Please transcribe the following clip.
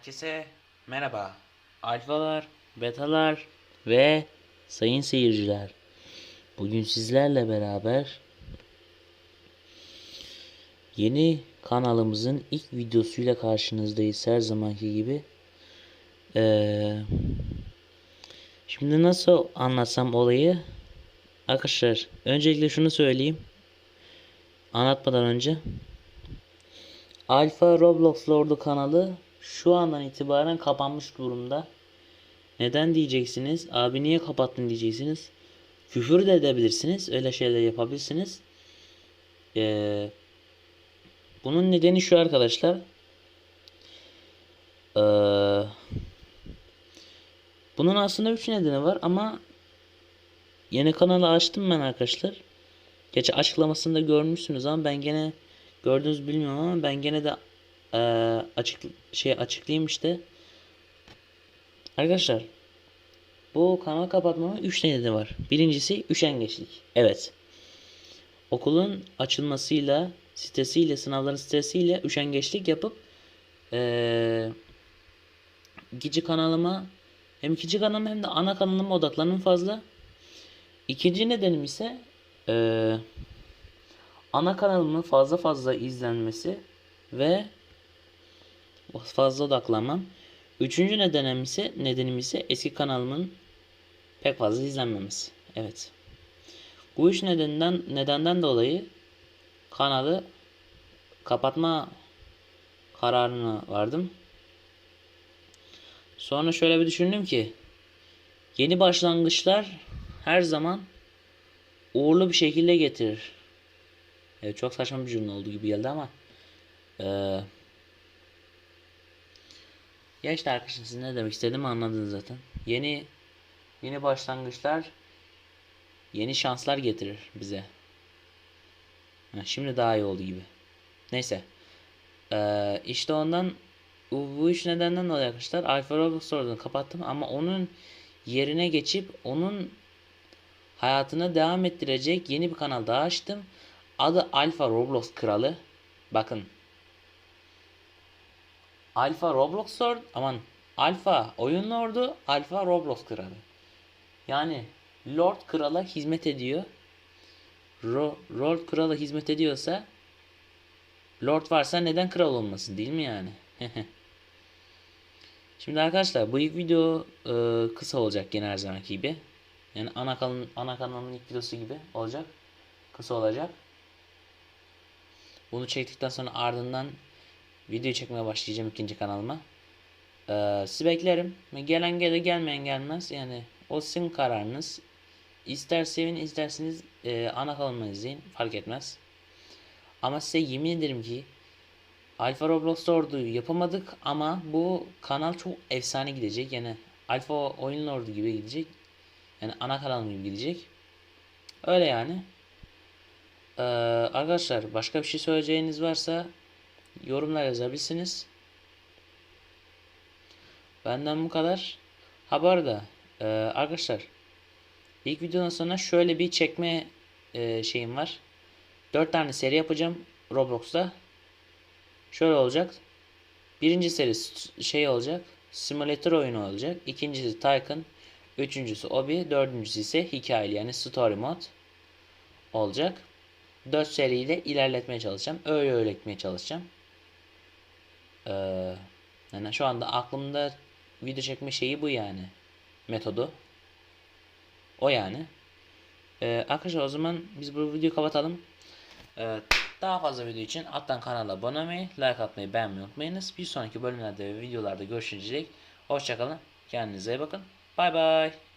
Herkese merhaba. Alfalar, betalar ve sayın seyirciler. Bugün sizlerle beraber yeni kanalımızın ilk videosuyla karşınızdayız her zamanki gibi. Ee, şimdi nasıl anlatsam olayı? Arkadaşlar öncelikle şunu söyleyeyim. Anlatmadan önce. Alfa Roblox Lord'u kanalı şu andan itibaren kapanmış durumda. Neden diyeceksiniz? Abi niye kapattın diyeceksiniz. Küfür de edebilirsiniz. Öyle şeyler yapabilirsiniz. Ee, bunun nedeni şu arkadaşlar. Ee, bunun aslında üç nedeni var ama yeni kanalı açtım ben arkadaşlar. Geçen açıklamasında görmüşsünüz ama ben gene gördünüz bilmiyorum ama ben gene de açık şey açıklayayım işte. Arkadaşlar bu kanal kapatmama 3 nedeni var. Birincisi üşengeçlik. Evet. Okulun açılmasıyla, sitesiyle, sınavların stresiyle üşengeçlik yapıp ee, ikinci kanalıma hem ikinci kanalıma hem de ana kanalıma odaklanım fazla. İkinci nedenim ise ee, ana kanalımın fazla fazla izlenmesi ve fazla odaklanmam. Üçüncü nedenim ise, nedenim ise eski kanalımın pek fazla izlenmemesi. Evet. Bu üç nedenden nedenden dolayı kanalı kapatma kararına vardım. Sonra şöyle bir düşündüm ki yeni başlangıçlar her zaman uğurlu bir şekilde getirir. Evet, çok saçma bir cümle oldu gibi geldi ama eee ya işte arkadaşlar siz ne demek istediğimi anladınız zaten. Yeni yeni başlangıçlar yeni şanslar getirir bize. Ha, şimdi daha iyi oldu gibi. Neyse. Ee, işte ondan bu, üç nedenden dolayı arkadaşlar Alfa Roblox kapattım ama onun yerine geçip onun hayatına devam ettirecek yeni bir kanal daha açtım. Adı Alfa Roblox Kralı. Bakın Alfa Roblox Lord aman Alfa oyun lordu Alfa Roblox kralı. Yani Lord krala hizmet ediyor. Ro Lord krala hizmet ediyorsa Lord varsa neden kral olmasın değil mi yani? Şimdi arkadaşlar bu ilk video e, kısa olacak gene her gibi. Yani ana kanalın ana kanalın ilk videosu gibi olacak. Kısa olacak. Bunu çektikten sonra ardından video çekmeye başlayacağım ikinci kanalıma. Ee, sizi beklerim. Gelen gelir gelmeyen gelmez. Yani o sizin kararınız. İster sevin isterseniz e, ana kanalımı izleyin. Fark etmez. Ama size yemin ederim ki Alfa Roblox Lord'u yapamadık ama bu kanal çok efsane gidecek. Yani Alfa Oyun Lord'u gibi gidecek. Yani ana kanalım gibi gidecek. Öyle yani. Ee, arkadaşlar başka bir şey söyleyeceğiniz varsa yorumlar yazabilirsiniz. Benden bu kadar. Ha bu arada e, arkadaşlar ilk videodan sonra şöyle bir çekme e, şeyim var. 4 tane seri yapacağım Roblox'ta. Şöyle olacak. Birinci seri şey olacak. Simulator oyunu olacak. İkincisi Tycoon. Üçüncüsü Obi. Dördüncüsü ise hikayeli yani story mode olacak. 4 seriyle ilerletmeye çalışacağım. Öyle öğretmeye çalışacağım. Ee, yani şu anda aklımda video çekme şeyi bu yani. Metodu. O yani. Ee, arkadaşlar o zaman biz bu videoyu kapatalım. Ee, daha fazla video için alttan kanala abone olmayı, like atmayı, beğenmeyi unutmayınız. Bir sonraki bölümlerde ve videolarda görüşünceye dek hoşçakalın. Kendinize iyi bakın. Bay bay.